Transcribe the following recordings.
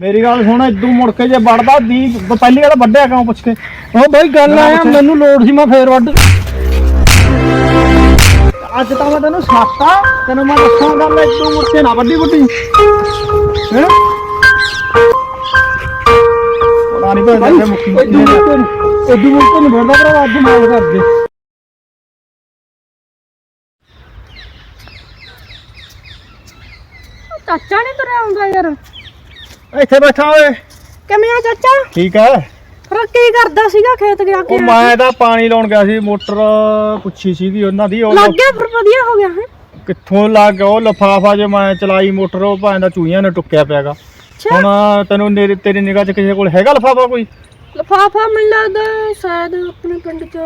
ਮੇਰੀ ਗੱਲ ਸੁਣ ਇਦੋਂ ਮੁੜ ਕੇ ਜੇ ਵੜਦਾ ਦੀ ਪਹਿਲੀ ਗੱਲ ਵੱਡਿਆ ਕਿਉਂ ਪੁੱਛ ਕੇ? ਉਹ ਬਾਈ ਗੱਲ ਆਇਆ ਪੁੱਛੇ। ਮੈਨੂੰ ਲੋੜ ਸੀ ਮੈਂ ਫੇਰ ਵੱਢ ਅੱਜ ਤਾਂ ਮੈਂ ਤੈਨੂੰ ਸਾਤਾ ਤੈਨੂੰ ਮੈਂ ਦੱਸਾਂ ਗੱਲ ਇਦੋਂ ਮੁੜ ਕੇ ਨਾ ਵੱਡੀ ਹੈ? ਦੇ ਇਦੋਂ ਇਦੋਂ ਨਹੀਂ ਭਰਾ ਅੱਜ ਮਾਲ ਕਰ ਦੇ ਚਾਚਾ ਨਹੀਂ ਤੁਰਿਆ ਆਉਂਦਾ ਯਾਰ। ਇੱਥੇ ਬੈਠਾ ਓਏ। ਕਿਵੇਂ ਆ ਚਾਚਾ? ਠੀਕ ਹੈ ਫਿਰ ਕੀ ਕਰਦਾ ਸੀਗਾ ਖੇਤ ਗਿਆ ਕੇ ਉਹ ਮੈਂ ਤਾਂ ਪਾਣੀ ਲਾਉਣ ਗਿਆ ਸੀ ਮੋਟਰ ਪੁੱਛੀ ਸੀਗੀ ਉਹਨਾਂ ਦੀ ਉਹ ਲੱਗ ਗਿਆ ਫਿਰ ਵਧੀਆ ਹੋ ਗਿਆ ਹੈ। ਕਿੱਥੋਂ ਲੱਗ ਗਿਆ ਉਹ ਲਫਾਫਾ ਜੇ ਮੈਂ ਚਲਾਈ ਮੋਟਰ ਉਹ ਭਾਂ ਦਾ ਚੂਹੀਆਂ ਨੇ ਟੁੱਕਿਆ ਪਿਆਗਾ ਹੁਣ ਤੈਨੂੰ ਨੇਰੇ ਤੇਰੀ ਨਿਗਾਹ 'ਚ ਕਿਸੇ ਕੋਲ ਹੈਗਾ ਲਫਾਫਾ ਕੋਈ? ਲਫਾਫਾ ਮੈਨੂੰ ਲੱਗਦਾ ਸ਼ਾਇਦ ਆਪਣੇ ਪਿੰਡ ਚ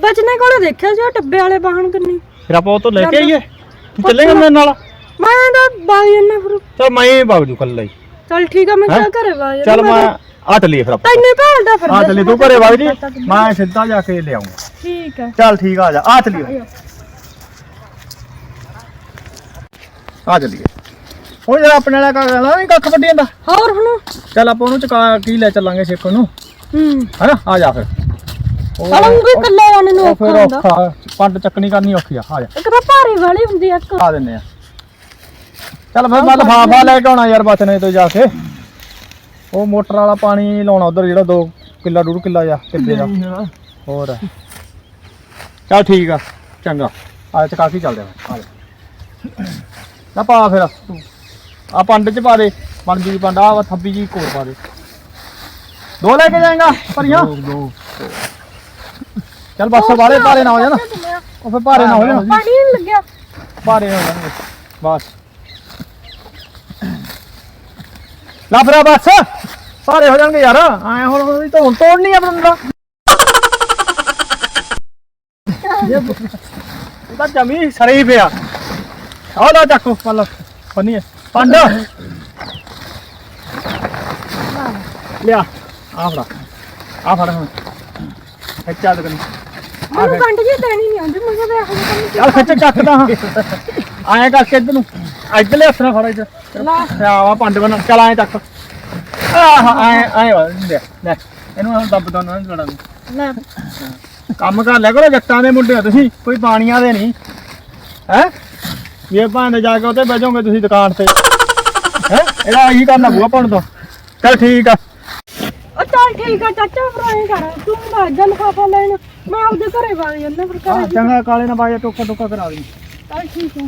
ਬਚਨੇ ਕੋਲੇ ਦੇਖਿਆ ਸੀ ਉਹ ਟੱਬੇ ਵਾਲੇ ਬਾਹਣ ਕੰਨੀ। ਫਿਰ ਆਪਾਂ ਉਹ ਤੋਂ ਲੈ ਕੇ ਆਈਏ। ਤੂੰ ਚੱਲੇਗਾ ਮੇਰੇ ਨਾਲ? ਮੈਂ ਤਾਂ ਬਾਈ ਜੰਨਾ ਫਿਰ। ਚਲ ਮੈਂ ਹੀ ਵਗ ਜੂ ਕੱਲਾ ਹੀ। ਚਲ ਠੀਕ ਆ ਮੈਂ ਹੈਂ? ਕਿਹਾ ਘਰੇ ਚੱਲ ਮੈਂ ਆ ਚੱਲੀਏ ਫਿਰ ਆਪਾਂ। ਤੈਨੂੰ ਭਾਲਦਾ ਫਿਰ ਆ ਚੱਲੀ ਤੂੰ ਘਰੇ ਵਗ ਜੀ ਮੈਂ ਸਿੱਧਾ ਜਾ ਕੇ ਲੈ ਆਉਂਗਾ ਠੀਕ ਹੈ ਚੱਲ ਠੀਕ ਆ ਆ ਜਾ ਆ ਚੱਲੀਏ। ਆ ਚੱਲੀਏ। ਉਹ ਜਿਹੜਾ ਆਪਣੇ ਵਾਲਾ ਕਾਗਜ਼ ਨਾ ਕੱਖ ਵੱਡੀ ਜਾਂਦਾ। ਹੋਰ ਹੁਣ? ਚੱਲ ਆਪਾਂ ਉਹਨੂੰ ਚਕਾ ਕੀ ਲੈ ਚੱਲਾਂਗੇ ਛੇਕਣ ਨੂੰ ਹੂੰ। ਹੈਨਾ? ਆ ਜਾ ਫਿਰ। ਉਹ- ਹਲੂੰਗੀ ਕੱਲੇ ਜਾਣੇ ਨੂੰ ਉਹ ਔਖਾ ਫਿਰ ਹੁੰਦਾ। ਔਖਾ। ਪੰਡ ਚੱਕਣੀ ਕਰਨੀ ਔਖੀ ਆ। ਆ ਜਾ। ਇੱਕ ਤਾਂ ਭਾਰੀ ਵਾਲੀ ਹੁੰਦੀ ਆ ਇੱਕ। ਆ ਦਿੰਨੇ ਆ। ਚੱਲ ਫਿਰ ਮੈਂ ਲਫਾਫਾ ਲੈ ਕੇ ਆਉਣਾ ਯਾਰ ਬਚਨੇ ਤੋਂ ਜਾ ਕੇ। ਉਹ ਮੋਟਰ ਵਾਲਾ ਪਾਣੀ ਲਾਉਣਾ ਉਧਰ ਜਿਹੜਾ 2 ਕਿੱਲਾ ਡੂਢ ਕਿੱਲਾ ਜਾ ਕਿੱਲੇ ਦਾ। ਹੋਰ। ਚੱਲ ਠੀਕ ਆ ਚੰਗਾ। ਆ ਚਕਾ ਕੇ ਚੱਲਦੇ ਆ ਆ ਨਾ ਪਾ ਫਿਰ। ਤੂੰ ਆ ਪੰਡ ਚ ਪਾ ਦੇ ਪੰਜ ਜੀ ਪੰਡ ਆ ਥੱਬੀ ਜੀ ਕੋਰ ਪਾ ਦੇ। ਦੋ ਲੈ ਕੇ ਜਾਏਗਾ ਭਰੀਆਂ? ਦੋ ਚੱਲ ਬਸ ਬਾਰੇ ਭਾਰੇ ਨਾ ਹੋ ਜਾਣ। ਉਹ ਫਿਰ ਭਾਰੇ ਨਾ ਹੋ ਜਾਣ। ਪਾਣੀ ਨਹੀਂ ਲੱਗਿਆ। ਭਾਰੇ ਹੋ ਜਾਣਗੇ। ਬਸ। ਲਾਫਰਾ ਬਸ। ਭਾਰੇ ਹੋ ਜਾਣਗੇ ਯਾਰ। ਐ ਹੁਣ ਉਹਦੀ ਧੋਣ ਤੋੜਨੀ ਆ ਬੰਦਾ ਇਹ ਤਾਂ ਜਮੀ ਸਰੇ ਹੀ ਪਿਆ। ਆਹ ਲਾ ਚੱਕੋ ਪੱਲ ਪੰਨੀ ਹੈ ਪੰਡ। ਲਿਆ। ਆ ਫੜਾ। ਆ ਫੜ ਹੁਣ। ਇਹ ਚੱਲ ਕਰੀ ਮੈਨੂੰ ਕੰਡ ਜੀ ਦੇਣੀ ਨਹੀਂ ਆਉਂਦੀ ਮੈਨੂੰ ਤਾਂ ਜਿਹਾ ਕੰਮ ਚੱਲ ਖਿੱਚ ਚੱਕਦਾ ਹਾਂ ਆਏ ਕਰਕੇ ਇੱਧਰ ਨੂੰ। ਇੱਧਰਲੇ ਹੱਥ ਨਾਲ ਫੜ ਇੱਧਰ। ਲਾ। ਆਵਾ ਪੰਡ ਬਣ ਚੱਲ ਆਏ ਚੱਕ। ਆਹ ਆਏ ਵਾ ਲੈ ਲੈ। ਇਹਨੂੰ ਹੁਣ ਦੱਬ ਦੋ ਨਾ ਲੜਾਂ ਲੈ। ਕੰਮ ਕਰ ਲਿਆ ਕਰੋ ਜੱਟਾਂ ਦੇ ਮੁੰਡੇ ਹੋ ਤੁਸੀਂ। ਕੋਈ ਪਾਣੀਆਂ ਦੇ ਨਹੀਂ। ਹੈ? ਇਹ ਭਾਂਡੇ ਜਾ ਕੇ ਉੱਤੇ ਬਹਿ ਜਾਓਗੇ ਤੁਸੀਂ ਦੁਕਾਨ ਤੇ। ਹੈ? ਇਹਦਾ ਇਹੀ ਕਰਨਾ ਬੂਆ ਪਾਉਣ ਤੋਂ। ਚੱਲ ਠੀਕ ਆ। ਉਹ ਚੱਲ ਠੀਕ ਆ ਚਾਚਾ ਐਂ ਕਰ। ਤੂੰ ਨਾ ਜਾ ਲਫਾਫਾ ਲੈਣ। ਮੈਂ ਆਪਦੇ ਘਰੇ ਵਗ ਜਾਂਦਾ ਫਿਰ ਘਰੇ। ਚੰਗਾ ਕਾਲੇ ਨਾਲ ਬਾਜਾ ਟੋਕਾ ਟੋਕਾ ਕਰਾ ਦੇ ਚੱਲ ਠੀਕ ਆ।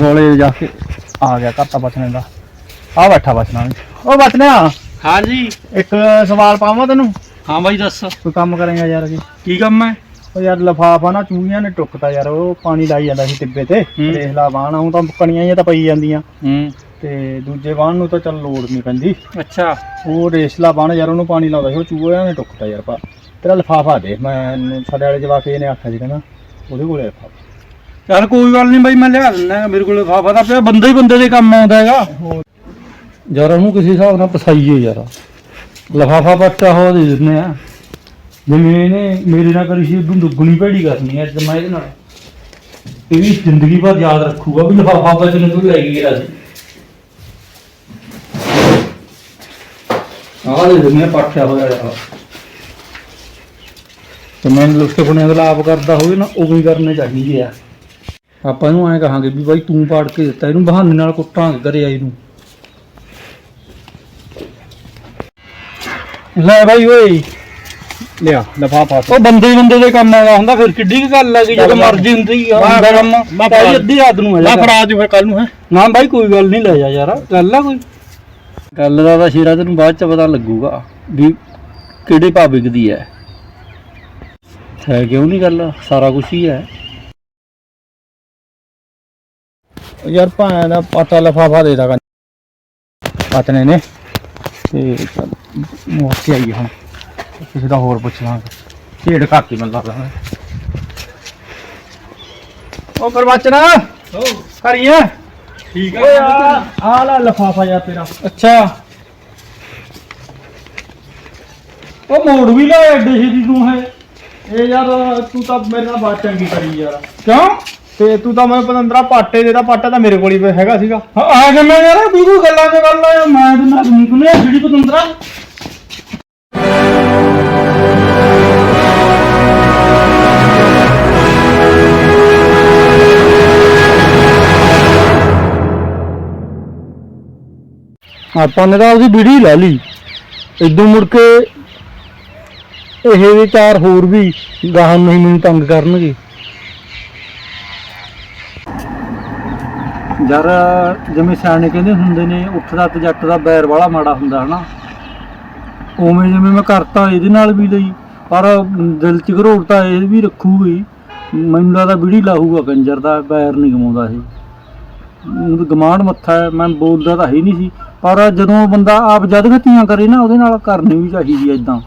ਕੋਲੇ ਜਾ ਕੇ ਆ ਗਿਆ ਤਾਂ ਬਚਨੇ ਦਾ। ਆ ਬੈਠਾ ਬਚਨਾ ਉਹ ਬਚਨਿਆ ਹਾਂ ਜੀ ਇੱਕ ਸਵਾਲ ਪਾਵਾਂ ਤੈਨੂੰ? ਹਾਂ ਬਾਈ ਦੱਸ। ਕੋਈ ਕੰਮ ਕਰੇਗਾ ਯਾਰ ਕੀ ਕੀ ਕੰਮ ਹੈ? ਉਹ ਯਾਰ ਲਫਾਫਾ ਨਾ ਚੂਹੀਆਂ ਨੇ ਟੁੱਕਤਾ ਯਾਰ ਉਹ ਪਾਣੀ ਲਾਈ ਜਾਂਦਾ ਸੀ ਟਿੱਬੇ ਤੇ। ਦੇਖ ਲਾ ਬਾਣ ਉਹ ਤਾਂ ਕਣੀਆਂ ਜਿਹੀਆਂ ਤਾਂ ਪਈ ਜਾਂਦੀਆਂ। ਹੂੰ। ਤੇ ਦੂਜੇ ਬਾਣ ਨੂੰ ਤਾਂ ਚੱਲ ਲੋੜ ਨਹੀਂ ਪੈਂਦੀ। ਅੱਛਾ। ਉਹ ਰੇਸਲਾ ਬਾਣ ਯਾਰ ਉਹਨੂੰ ਪਾਣੀ ਲਾਉਂਦਾ ਸੀ ਉਹ ਚੂਹਿਆਂ ਨੇ ਟੁੱਕਤਾ ਯਾਰ ਪਾ ਤੇਰਾ ਲਫਾਫਾ ਦੇ ਮੈਂ ਸਾਡੇ ਵਾਲੇ ਜਵਾਕ ਇਹਨੇ ਆਖਿਆ ਸੀ ਕਹਿੰਦਾ ਉਹਦੇ ਕੋਲੇ ਲਫਾਫਾ। ਚੱਲ ਕੋਈ ਗੱਲ ਨਹੀਂ ਬਾਈ, ਮੈਂ ਲਿਆ ਦਿੰਦਾ ਮੇਰੇ ਕੋਲ ਲਿਫਾਫਾ ਤਾਂ ਪਿਆ, ਬੰਦਾ ਹੀ ਬੰਦੇ ਦੇ ਕੰਮ ਆਉਂਦਾ ਹੈਗਾ। ਯਾਰ ਉਹਨੂੰ ਕਿਸੇ ਹਿਸਾਬ ਨਾਲ ਪਸਾਈਏ ਯਾਰ। ਲਿਫਾਫਾ ਪੱਟਾ ਹੋ ਦੇ ਦਿੰਦੇ ਆ। ਜਿਵੇਂ ਇਹਨੇ ਮੇਰੇ ਨਾਲ ਕਰੀ ਸੀ ਉਦੋਂ ਦੁੱਗਣੀ ਭੈੜੀ ਕਰਨੀ ਹੈ ਅੱਜ ਮੈਂ ਇਹਦੇ ਨਾਲ। ਇਹ ਵੀ ਜ਼ਿੰਦਗੀ ਭਰ ਯਾਦ ਰੱਖੂਗਾ ਵੀ ਲਿਫਾਫਾ ਬਚਨ ਤੋਂ ਲੈ ਕੇ ਗਿਆ ਸੀ। ਆਹ ਦੇ ਦਿੰਦੇ ਪੱਟਿਆ ਹੋਇਆ ਯਾਰ ਤੇ ਮੈਂ ਲੁਸਕੇ ਪੁਣੇ ਅਗਲਾ ਆਪ ਕਰਦਾ ਹੋਵੇ ਨਾ, ਉਹ ਵੀ ਕਰਨੇ ਚਾਹੀਦੇ ਆ। ਆਪਾਂ ਇਹਨੂੰ ਐਂ ਕਹਾਂਗੇ ਵੀ ਬਾਈ ਤੂੰ ਪਾੜ ਕੇ ਦਿੱਤਾ ਇਹਨੂੰ ਬਹਾਨੇ ਨਾਲ ਕੁੱਟਾਂਗੇ ਘਰੇ ਆਈ ਨੂੰ। ਲੈ ਬਾਈ ਓਏ। ਲਿਆ ਲਫਾਫਾ ਉਹ ਬੰਦੇ ਹੀ ਬੰਦੇ ਦੇ ਕੰਮ ਆਉਂਦਾ ਹੁੰਦਾ ਫਿਰ ਕਿੱਡੀ ਕੁ ਗੱਲ ਹੈ ਕਿ ਜਦੋਂ ਮਰਜ਼ੀ ਹੁੰਦੀ ਆ ਮੈਂ- ਹੁੰਦਾ ਕੰਮ। ਮੈਂ ਤਾਂ ਫੜਾ- ਅੱਧੀ ਰਾਤ ਨੂੰ ਆ ਜਾਂਦਾ। ਫੜਾ ਜੂ ਫਿਰ ਕੱਲ ਨੂੰ ਹੈ। ਨਾ ਬਾਈ ਕੋਈ ਗੱਲ ਨਹੀਂ ਲੈ ਜਾ ਯਾਰ। ਗੱਲ ਆ ਕੋਈ? ਗੱਲ ਦਾ ਤਾਂ ਸ਼ੇਰਾ ਤੈਨੂੰ ਬਾਅਦ ਚ ਪਤਾ ਲੱਗੂਗਾ ਵੀ ਕਿਹੜੇ ਭਾਅ ਵਿਕਦੀ ਹੈ। ਹੈ ਕਿਉਂ ਨਹੀਂ ਗੱਲ? ਸਾਰਾ ਕੁਝ ਹੀ ਹੈ। ਯਾਰ ਭਾਂ ਦਾ ਪਤਾ ਲਫਾਫਾ ਦੇ ਦਾਗਾ। ਪਤਨੇ ਨੇ। ਤੇ ਮੋਤੀ ਆਈ ਹੁਣ। ਕਿਸੇ ਦਾ ਹੋਰ ਪੁੱਛ ਲਾਂਗੇ। ਢੇੜ ਘਾਤੀ ਮੈਨੂੰ ਲੱਗਦਾ ਉਹ ਪਰਵਾਚਨਾ ਹੋ ਕਰੀਏ? ਠੀਕ ਓਏ ਆ ਲਾ ਲਫਾਫਾ ਯਾਰ ਤੇਰਾ। ਅੱਛਾ। ਉਹ ਮੋੜ ਵੀ ਲੈ ਐਡੇ ਛੇਤੀ ਤੂੰ ਹੈ ਇਹ ਯਾਰ ਤੂੰ ਤਾਂ ਮੇਰੇ ਨਾਲ ਬਾਤ ਚੰਗੀ ਕਰੀ ਯਾਰ। ਕਿਉਂ? ਤੇ ਤੂੰ ਤਾਂ ਮੈਨੂੰ ਪਤੰਦਰਾ ਪਾਟੇ ਦੇ ਦਾ ਪਾਟਾ ਤਾਂ ਮੇਰੇ ਕੋਲ ਹੀ ਹੈਗਾ ਸੀਗਾ। ਆ ਕੇ ਮੈਂ ਯਾਰ ਤੂੰ ਕੋਈ ਗੱਲਾਂ ਚ ਗੱਲ ਆ ਮੈਂ ਤੇ ਨਾ ਨਹੀਂ ਕੁਨੇ ਜਿਹੜੀ ਪਤੰਦਰਾ। ਆਪਾਂ ਨੇ ਤਾਂ ਉਹਦੀ ਵੀਡੀਓ ਲੈ ਲਈ। ਇਦੋਂ ਮੁੜ ਕੇ ਇਹ ਦੇ ਚਾਰ ਹੋਰ ਵੀ ਗਾਹਾਂ ਨਹੀਂ ਮੈਨੂੰ ਤੰਗ ਕਰਨਗੇ। ਯਾਰ, ਜਿਵੇਂ ਸਿਆਣੇ ਕਹਿੰਦੇ ਹੁੰਦੇ ਨੇ ਉੱਠਦਾ ਤੇ ਜੱਟ ਦਾ ਬੈਰ ਵਾਲਾ ਮਾੜਾ ਹੁੰਦਾ, ਹਨਾ? ਉਵੇਂ ਜਿਵੇਂ ਮੈਂ ਕਰਤਾ, ਇਹਦੇ ਨਾਲ ਵੀ ਲਈ। ਪਰ ਦਿਲ ਚ ਘਰੋੜਤਾ ਇਹ ਵੀ ਰੱਖੂਗੀ। ਮੈਨੂੰ ਲੱਗਦਾ ਵੀੜੀ ਲਾਹੂਗਾ ਕੰਜਰ ਦਾ, ਬੈਰ ਨਹੀਂ ਗਮਾਉਂਦਾ ਇਹ। ਉਹ ਗਮਾਂਡ ਮੱਥਾ ਹੈ, ਮੈਂ ਬੋਲਦਾ ਤਾਂ ਹੈ ਹੀ ਨਹੀਂ ਸੀ। ਪਰ ਜਦੋਂ ਬੰਦਾ ਆਪ ਜਦ ਧੀਆਂ ਕਰੇ ਨਾ, ਉਹਦੇ ਨਾਲ ਕਰਨੀ ਵੀ ਚਾਹੀਦੀ ਐ ਇਦਾਂ